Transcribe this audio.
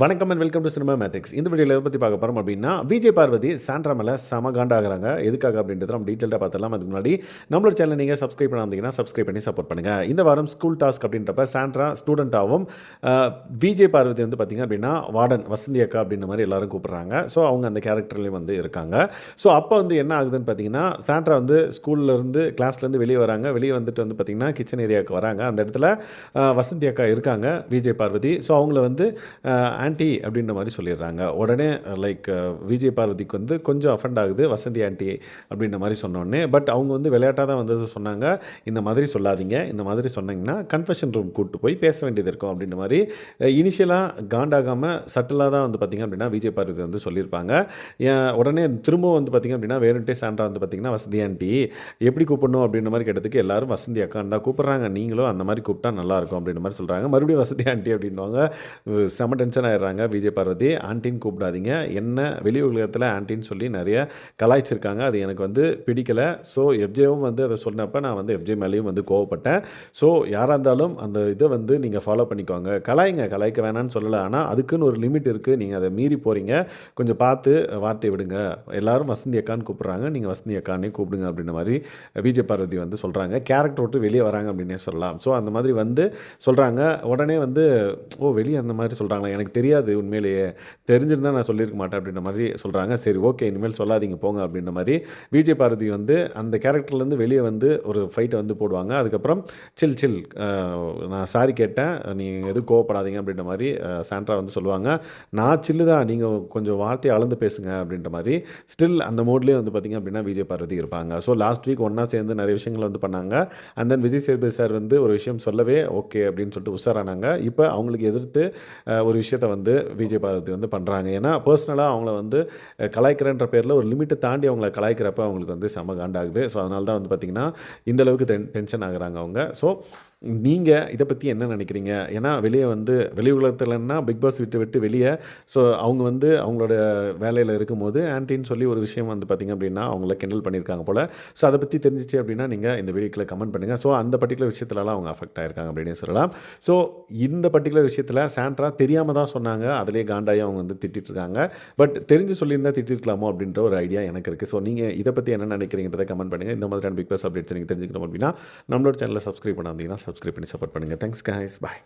வணக்கம் and welcome to cinematics இந்த வீடியோவில் எதை பற்றி பார்க்க போகிறோம் அப்படின்னா விஜய் பார்வதி சாண்ட்ரா மேலே செம காண்டாகிறாங்க எதுக்காக அப்படின்றத நம்ம டீட்டெயிலாக பார்த்துலாம் அதுக்கு முன்னாடி நம்மளோட சேனல் நீங்கள் சப்ஸ்கிரைப் பண்ணாமதிங்கன்னா சப்ஸ்கிரைப் பண்ணி சப்போர்ட் பண்ணுங்கள் இந்த வாரம் ஸ்கூல் டாஸ்க் அப்படின்றப்ப சாண்ட்ரா ஸ்டூடெண்ட்டாகவும் விஜய் பார்வதி வந்து பார்த்திங்க அப்படின்னா வார்டன் வசந்தி அக்கா அப்படின்ற மாதிரி எல்லாரும் கூப்பிட்றாங்க. ஸோ அவங்க அந்த கேரக்டர்லேயும் வந்து இருக்காங்க. ஸோ அப்போ வந்து என்ன ஆகுதுன்னு பார்த்தீங்கன்னா சாண்ட்ரா வந்து ஸ்கூல்லேருந்து கிளாஸ்லேருந்து வெளியே வராங்க. வெளியே வந்துட்டு வந்து பார்த்திங்கன்னா கிச்சன் ஏரியாவுக்கு வராங்க. அந்த இடத்துல வசந்தி அக்கா இருக்காங்க விஜய் பார்வதி. ஸோ அவங்கள வந்து ஆண்டி அப்படின்ற மாதிரி சொல்லிடுறாங்க. உடனே லைக் விஜய் பார்வதிக்கு வந்து கொஞ்சம் அஃபெண்ட் ஆகுது வசந்தி ஆன்ட்டி அப்படின்ற மாதிரி சொன்னோடனே பட் அவங்க வந்து விளையாட்டாக தான் வந்தது சொன்னாங்க. இந்த மாதிரி சொல்லாதீங்க இந்த மாதிரி சொன்னீங்கன்னா கன்ஃபெஷன் ரூம் கூப்பிட்டு போய் பேச வேண்டியது இருக்கும் அப்படின்ற மாதிரி இனிஷியலாக காண்டாகாமல் சட்டிலாக தான் வந்து பார்த்திங்க அப்படின்னா விஜய் பார்வதி வந்து சொல்லியிருப்பாங்க. ஏன் உடனே திரும்பவும் வந்து பார்த்திங்க அப்படின்னா வேணுன்ட்டே சாண்டா வந்து பார்த்திங்கன்னா வசந்தி ஆண்டி எப்படி கூப்பிடணும்? அப்படின்ற மாதிரி கேட்டதுக்கு எல்லாரும் வசந்தி அக்கான்னு தான் கூப்பிட்றாங்க. நீங்களும் அந்த மாதிரி கூப்பிட்டா நல்லாயிருக்கும் அப்படின்ற மாதிரி சொல்கிறாங்க மறுபடியும் வசதி ஆண்டி அப்படின்வாங்க செம டென்ஷன் ஆயிடுறாங்க. விஜய் பார்வதி. ஆண்டின்னு கூப்பிடாதீங்க. என்ன வெளி உலகத்தில் ஆண்டின்னு சொல்லி நிறைய கலாய்ச்சிருக்காங்க. அது எனக்கு வந்து பிடிக்கல. ஸோ எஃப்ஜேவும் வந்து அதை சொன்னப்போ நான் வந்து எஃப்ஜே மேலேயும் வந்து கோவப்பட்டேன். ஸோ யாராக இருந்தாலும் அந்த இதை வந்து நீங்கள் ஃபாலோ பண்ணிக்கோங்க. கலாய்ங்க. கலாய்க்க வேணாம்னு சொல்லலை. ஆனால் அதுக்குன்னு ஒரு லிமிட் இருக்குது நீங்கள் அதை மீறி போகிறீங்க கொஞ்சம் பார்த்து வார்த்தை விடுங்க. எல்லாரும் வசந்தி அக்கான்னு கூப்பிட்றாங்க. நீங்கள் வசந்தி அக்கானே கூப்பிடுங்க அப்படின்ற மாதிரி விஜய் பார்வதி வந்து சொல்கிறாங்க கேரக்டர் விட்டு வெளியே வராங்க அப்படின்னே சொல்லலாம். ஸோ அந்த மாதிரி வந்து சொல்கிறாங்க உடனே வந்து ஓ வெளியே அந்த மாதிரி சொல்கிறாங்களா எனக்கு தெரியாது. உண்மையிலேயே தெரிஞ்சிருந்தா நான் சொல்லியிருக்க மாட்டேன் அப்படின்ற மாதிரி சொல்கிறாங்க சரி ஓகே இனிமேல் சொல்லாதீங்க போங்க அப்படின்ற மாதிரி விஜய் பாரதி வந்து அந்த கேரக்டர்லேருந்து வெளியே வந்து ஒரு ஃபைட்டை வந்து போடுவாங்க. அதுக்கப்புறம் சில் சில் நான் சாரி கேட்டேன். நீங்கள் எதுவும் கோவப்படாதீங்க அப்படின்ற மாதிரி சாண்ட்ரா வந்து சொல்லுவாங்க. நான் சில்லு தான். நீங்கள் கொஞ்சம் வார்த்தையை அளந்து பேசுங்க அப்படின்ற மாதிரி. ஸ்டில் அந்த மோட்லேயே வந்து பார்த்திங்க அப்படின்னா விஜய் பாரதி இருப்பாங்க. ஸோ லாஸ்ட் வீக் ஒன்றா சேர்ந்து நிறைய விஷயங்கள் வந்து பண்ணாங்க. And then Vijay Sethupathi sir வந்து ஒரு விஷயம் சொல்லவே ஓகே அப்படின்னு சொல்லிட்டு உஷாரானாங்க. இப்போ அவங்களுக்கு எதிர்த்து ஒரு விஷயத்த வந்து விஜய் பாரதி வந்து பண்ணுறாங்க ஏன்னா பர்சனலாக அவங்கள வந்து கலாய்க்கிறன்ற பேரில் ஒரு லிமிட்டை தாண்டி அவங்கள கலாய்க்கிறப்ப அவங்களுக்கு வந்து செம காண்டாகுது. ஸோ அதனால தான் வந்து பார்த்திங்கன்னா இந்த அளவுக்கு டென் டென்ஷன் ஆகுறாங்க அவங்க. ஸோ நீங்கள் இதை பற்றி என்ன நினைக்கிறீங்க? ஏன்னா வெளியே வந்து வெளி உலகத்துலன்னா பிக் பாஸ் விட்டு விட்டு வெளியே ஸோ அவங்க வந்து அவங்களோட வேலையில் இருக்கும்போது ஆன்ட்டின்னு சொல்லி ஒரு விஷயம் வந்து பார்த்திங்க அப்படின்னா அவங்கள கிண்டல் பண்ணியிருக்காங்க போல். ஸோ அதை பற்றி தெரிஞ்சிச்சு அப்படின்னா நீங்கள் இந்த வீடியோக்கில் கமெண்ட் பண்ணுங்கள் ஸோ அந்த பர்டிகுலர் விஷயத்துலலாம் அவங்க அஃபெக்ட் ஆயிருக்காங்க அப்படின்னு சொல்லலாம். ஸோ இந்த பர்டிகுலர் விஷயத்தில் சாண்ட்ரா தெரியாமல் தான் சொன்னாங்க. அதிலே காண்டாயி அவங்க வந்து திட்டிட்டு இருக்காங்க. பட் தெரிஞ்சு சொல்லியிருந்தால் திட்டிருக்கலாமோ அப்படின்ற ஒரு ஐடியா எனக்கு இருக்குது ஸோ நீங்கள் இதை பற்றி என்ன நினைக்கிறீங்கிறத கமெண்ட் பண்ணுங்கள் இந்த மாதிரியான பிக் பாஸ் அப்டேட்ஸ் நீங்கள் தெரிஞ்சுக்கணும் அப்படின்னா நம்மளோட சேனலை சப்ஸ்கிரைப் பண்ணாதீங்கன்னா சப்ஸ்கிரைப் பண்ணி சப்போர்ட் பண்ணுங்கள் தேங்க்ஸ் காய்ஸ் பாய்